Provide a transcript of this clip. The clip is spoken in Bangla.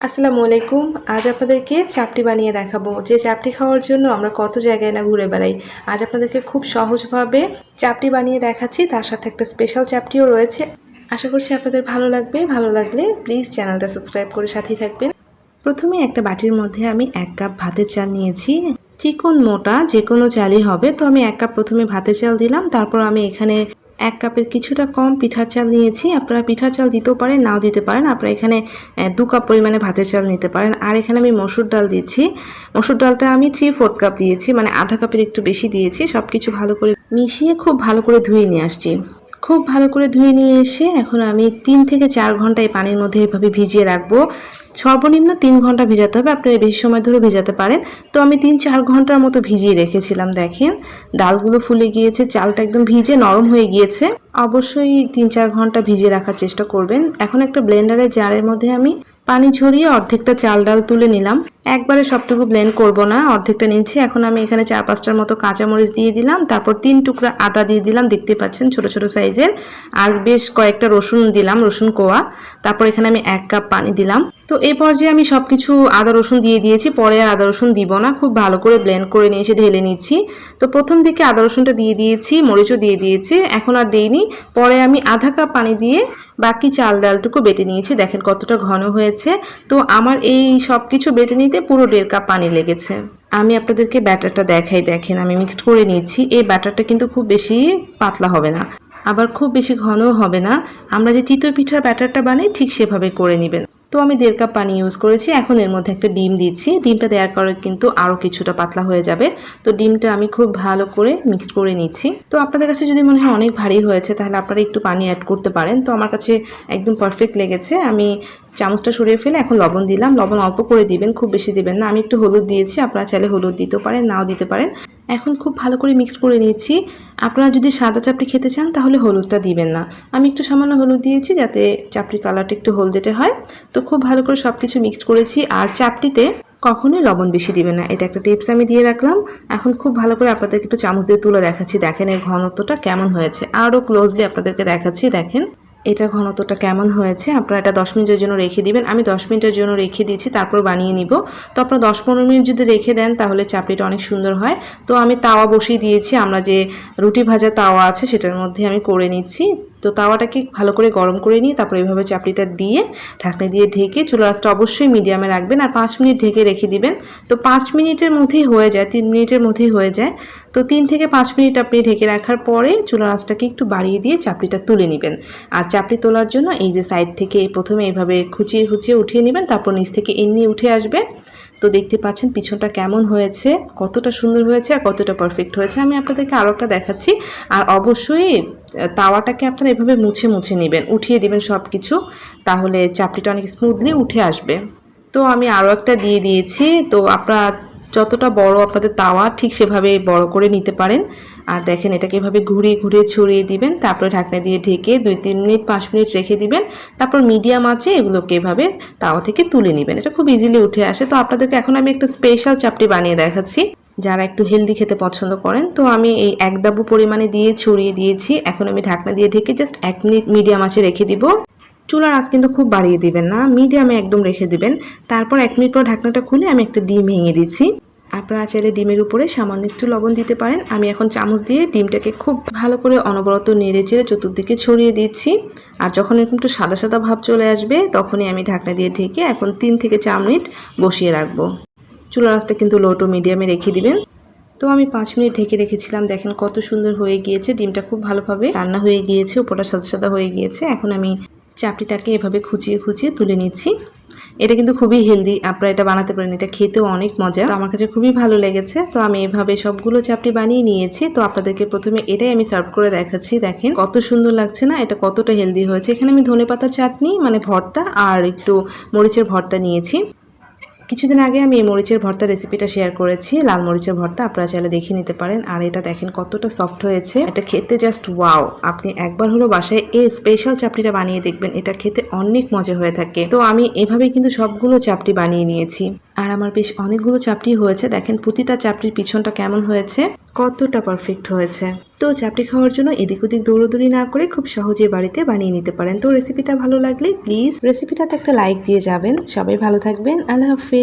আসসালামু আলাইকুম। আজ আপনাদেরকে চাপটি বানিয়ে দেখাবো। যে চাপটি খাওয়ার জন্য আমরা কত জায়গায় না ঘুরে বেড়াই, আজ আপনাদেরকে খুব সহজভাবে চাপটি বানিয়ে দেখাচ্ছি। তার সাথে একটা স্পেশাল চাপটিও রয়েছে। আশা করছি আপনাদের ভালো লাগবে। ভালো লাগলে প্লিজ চ্যানেলটা সাবস্ক্রাইব করে সাথেই থাকবেন। প্রথমে একটা বাটির মধ্যে আমি এক কাপ ভাতের চাল নিয়েছি। চিকন মোটা যে কোনো চালই হবে। তো আমি এক কাপ প্রথমে ভাতের চাল দিলাম। তারপর আমি এখানে এক কাপের কিছুটা কম পিঠার চাল নিয়েছি। আপনারা পিঠার চাল দিতেও পারেন, নাও দিতে পারেন। আপনারা এখানে দু কাপ পরিমাণে ভাতের চাল নিতে পারেন। আর এখানে আমি মসুর ডাল দিয়েছি। মসুর ডালটা আমি থ্রি ফোর্থ কাপ দিয়েছি মানে আধা কাপের একটু বেশি দিয়েছি। সব কিছু ভালো করে মিশিয়ে খুব ভালো করে ধুয়ে নিয়ে আসছি। খুব ভালো করে ধুয়ে নিয়ে এসে এখন আমি তিন থেকে চার ঘণ্টা এই পানির মধ্যে এভাবে ভিজিয়ে রাখব। সর্বনিম্ন তিন ঘণ্টা ভিজাতে হবে, আপনারা বেশি সময় ধরে ভেজাতে পারেন। তো আমি তিন চার ঘণ্টার মতো ভিজিয়ে রেখেছিলাম, দেখেন। ডালগুলো ফুলে গিয়েছে, চালটা একদম ভিজে নরম হয়ে গিয়েছে। অবশ্যই তিন চার ঘণ্টা ভিজিয়ে রাখার চেষ্টা করবেন। এখন একটা ব্লেন্ডারের জারের মধ্যে আমি পানি ঝরিয়ে অর্ধেকটা চাল ডাল তুলে নিলাম। একবারে সবটুকু ব্লেন্ড করব না, অর্ধেকটা নিচ্ছি এখন আমি এখানে চার পাঁচটার মতো কাঁচামরিচ দিয়ে দিলাম। তারপর তিন টুকরা আদা দিয়ে দিলাম। দেখতে পাচ্ছেন ছোট ছোট সাইজের আর বেশ কয়েকটা রসুন দিলাম, রসুন কোয়া। তারপর এখানে আমি এক কাপ পানি দিলাম। তো এই পর্যায়ে আমি সব কিছু আদা, রসুন দিয়ে দিয়েছি। পরে আদা, রসুন দিব না। খুব ভালো করে ব্লেন্ড করে নিয়ে এসে ঢেলে নিচ্ছি। তো প্রথম দিকে আদা, রসুনটা দিয়ে দিয়েছি, মরিচও দিয়ে দিয়েছি। এখন আর দেইনি। পরে আমি আধা কাপ পানি দিয়ে বাকি চাল ডালটুকু বেটে নিয়েছি। দেখেন কতটা ঘন হয়েছে। তো আমার এই সব কিছু বেটে নিতে পুরো দেড় কাপ পানি লেগেছে। আমি আপনাদেরকে ব্যাটারটা দেখাই। দেখেন আমি মিক্সড করে নিচ্ছি এই ব্যাটারটা কিন্তু খুব বেশি পাতলা হবে না। আবার খুব বেশি ঘনও হবে না। আমরা যে চিতই পিঠার ব্যাটারটা বানাই, ঠিক সেভাবে করে নেবেন। তো আমি দেড় কাপ পানি ইউজ করেছি, এখন এর মধ্যে একটা ডিম দিচ্ছি। ডিমটা দেওয়ার পরে কিন্তু আরও কিছুটা পাতলা হয়ে যাবে। তো ডিমটা আমি খুব ভালো করে মিক্সড করে নিচ্ছি। তো আপনাদের কাছে যদি মনে হয় অনেক ভারী হয়েছে, তাহলে আপনারা একটু পানি অ্যাড করতে পারেন। তো আমার কাছে একদম পারফেক্ট লেগেছে। আমি চামচটা সরিয়ে ফেলে এখন লবণ দিলাম। লবণ অল্প করে দিবেন, খুব বেশি দিবেন না। আমি একটু হলুদ দিয়েছি, আপনারা চাইলে হলুদ দিতেও পারেন, নাও দিতে পারেন। এখন খুব ভালো করে মিক্স করে নিয়েছি। আপনারা যদি সাদা চাপড়ি খেতে চান, তাহলে হলুদটা দিবেন না। আমি একটু সামান্য হলুদ দিয়েছি যাতে চাপড়ির কালারটা একটু হলদেটে হয়। তো খুব ভালো করে সব কিছু মিক্স করেছি। আর চাপটিতে কখনোই লবণ বেশি দিবে না। এটা একটা টিপস আমি দিয়ে রাখলাম। এখন খুব ভালো করে আপনাদেরকে একটু চামচ দিয়ে তুলে দেখাচ্ছি। দেখেন এর ঘনত্বটা কেমন হয়েছে। আরও ক্লোজলি আপনাদেরকে দেখাচ্ছি। দেখেন। এটা ঘনত্বটা কেমন হয়েছে? আপনারা এটা দশ মিনিটের জন্য রেখে দিবেন। আমি দশ মিনিটের জন্য রেখে দিয়েছি, তারপর বানিয়ে নিব। তো আপনারা দশ পনেরো মিনিট যদি রেখে দেন, তাহলে চাপড়িটা অনেক সুন্দর হয়। তো আমি তাওয়া বসিয়ে দিয়েছি। আমরা যে রুটি ভাজা তাওয়া আছে, সেটার মধ্যে আমি করে নিচ্ছি। তো তাওয়াটাকে ভালো করে গরম করে নিয়ে তারপর এইভাবে চাপড়িটা দিয়ে ঢাকনা দিয়ে ঢেকে চুলা আঁচটা অবশ্যই মিডিয়ামে রাখবেন আর পাঁচ মিনিট ঢেকে রেখে দিবেন। তো পাঁচ মিনিটের মধ্যেই হয়ে যায়, তিন মিনিটের মধ্যেই হয়ে যায়। তো তিন থেকে পাঁচ মিনিট আপনি ঢেকে রাখার পরে চুলা আঁচটাকে একটু বাড়িয়ে দিয়ে চাপড়িটা তুলে নেবেন। আর চাপড়ি তোলার জন্য এই যে সাইড থেকে প্রথমে এইভাবে খুঁচিয়ে খুঁচিয়ে উঠিয়ে নেবেন, তারপর নিচ থেকে এমনি উঠে আসবে। তো দেখতে পাচ্ছেন পিছনটা কেমন হয়েছে, কতটা সুন্দর হয়েছে আর কতটা পারফেক্ট হয়েছে। আমি আপনাদেরকে আরও একটা দেখাচ্ছি। আর অবশ্যই তাওয়াটাকে আপনারা এভাবে মুছে মুছে নেবেন, উঠিয়ে দেবেন সব কিছু তাহলে চাপড়িটা অনেক স্মুথলি উঠে আসবে। তো আমি আরও একটা দিয়ে দিয়েছি। তো আপনারা যতটা বড় আপনাদের তাওয়া, ঠিক সেভাবে বড় করে নিতে পারেন। আর দেখেন, এটাকে এভাবে ঘুরিয়ে ঘুরিয়ে ছড়িয়ে দিবেন, তারপরে ঢাকনা দিয়ে ঢেকে দুই, তিন মিনিট, পাঁচ মিনিট রেখে দিবেন। তারপর মিডিয়াম আছে এগুলোকে এভাবে তাওয়া থেকে তুলে নেবেন। এটা খুব ইজিলি উঠে আসে। তো আপনাদেরকে এখন আমি একটা স্পেশাল চাপটি বানিয়ে দেখাচ্ছি। যারা একটু হেলদি খেতে পছন্দ করেন, তো আমি এই এক দাবু পরিমাণে দিয়ে ছড়িয়ে দিয়েছি। এখন আমি ঢাকনা দিয়ে ঢেকে জাস্ট এক মিনিট মিডিয়াম আছে রেখে দিব। চুলার আঁচ কিন্তু খুব বাড়িয়ে দিবেন না, মিডিয়ামে একদম রেখে দিবেন। তারপর এক মিনিট পর ঢাকনাটা খুলে আমি একটা ডিম ভেঙে দিচ্ছি। আপনারা চাইলে ডিমের উপরে সামান্য একটু লবণ দিতে পারেন। আমি এখন চামচ দিয়ে ডিমটাকে খুব ভালো করে অনবরত নেড়ে চেড়ে চতুর্দিকে ছড়িয়ে দিচ্ছি। আর যখন এরকম একটু সাদা সাদা ভাব চলে আসবে, তখনই আমি ঢাকনা দিয়ে ঢেকে এখন তিন থেকে চার মিনিট বসিয়ে রাখব। চুলার আঁচটা কিন্তু লো টু মিডিয়ামে রেখে দিবেন। তো আমি পাঁচ মিনিট ঢেকে রেখেছিলাম। দেখেন কত সুন্দর হয়ে গিয়েছে। ডিমটা খুব ভালোভাবে রান্না হয়ে গিয়েছে, উপরটা সাদা সাদা হয়ে গিয়েছে। এখন আমি চাপড়িটাকে এভাবে খুঁচিয়ে খুঁচিয়ে তুলে নিচ্ছি। এটা কিন্তু খুবই হেলদি আপনারা এটা বানাতে পারেন, এটা খেতেও অনেক মজা। তো আমার কাছে খুবই ভালো লেগেছে, তো আমি এভাবে সবগুলো চাপড়ি বানিয়ে নিয়েছি। তো আপনাদেরকে প্রথমে এটাই আমি সার্ভ করে দেখাচ্ছি, দেখেন। কত সুন্দর লাগছে না, এটা কতটা হেলদি হয়েছে। এখানে আমি ধনে পাতা চাটনি মানে ভর্তা, আর একটু মরিচের ভর্তা নিয়েছি। কিছুদিন আগে আমি এই মরিচের ভর্তা রেসিপিটা শেয়ার করেছি। লাল মরিচের ভর্তা আপনারা চাইলে দেখে নিতে পারেন। আর এটা দেখেন কতটা সফট হয়েছে। এটা খেতে জাস্ট ওয়াও আপনি একবার হলো বাসায় এই স্পেশাল চাপড়িটা বানিয়ে দেখবেন। এটা খেতে অনেক মজা হয়ে থাকে। তো আমি এভাবে কিন্তু সবগুলো চাপটি বানিয়ে নিয়েছি। আর আমার বেশ অনেকগুলো চাপড়ি হয়েছে। দেখেন প্রতিটা চাপড়ির পিছনটা কেমন হয়েছে? কতটা পারফেক্ট হয়েছে। তো চাপটি খাওয়ার জন্য এদিক ওদিক দৌড়োদৌড়ি না করে খুব সহজে বাড়িতে বানিয়ে নিতে পারেন। তো রেসিপিটা ভালো লাগলে প্লিজ রেসিপিটাতে একটা লাইক দিয়ে যাবেন। সবাই ভালো থাকবেন। আল্লাহ হাফিজ।